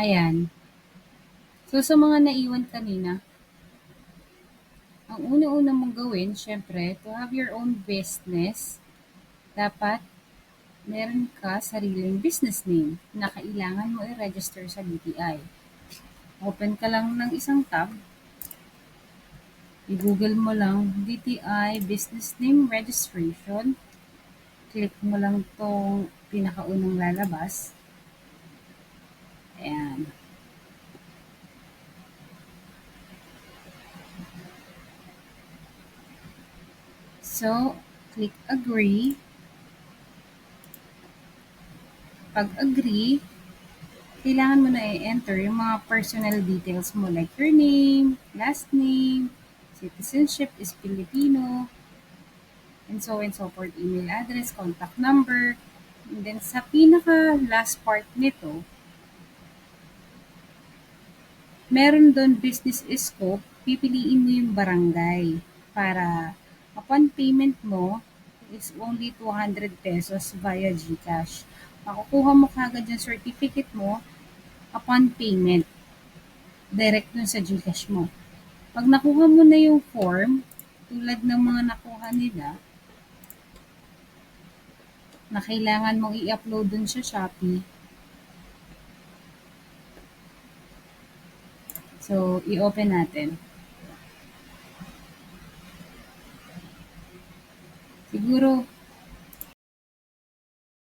Ayan. So, sa mga naiwan kanina, ang una-una mong gawin, syempre, to have your own business, dapat meron ka sariling business name na kailangan mo i-register sa DTI. Open ka lang ng isang tab, i-google mo lang DTI Business Name Registration, click mo lang tong pinakaunang lalabas, ayan. So, click agree. Pag agree, kailangan mo na i-enter yung mga personal details mo like your name, last name, citizenship is Filipino, and so and so forth, email address, contact number. And then sa pinaka last part nito, meron doon business scope, pipiliin mo yung barangay para upon payment mo is only 200 pesos via GCash. Makukuha mo kagad yung certificate mo upon payment. Direct dun sa GCash mo. Pag nakuha mo na yung form, tulad ng mga nakuha nila, na kailangan mong i-upload dun sa Shopee, So, i-open natin. Siguro,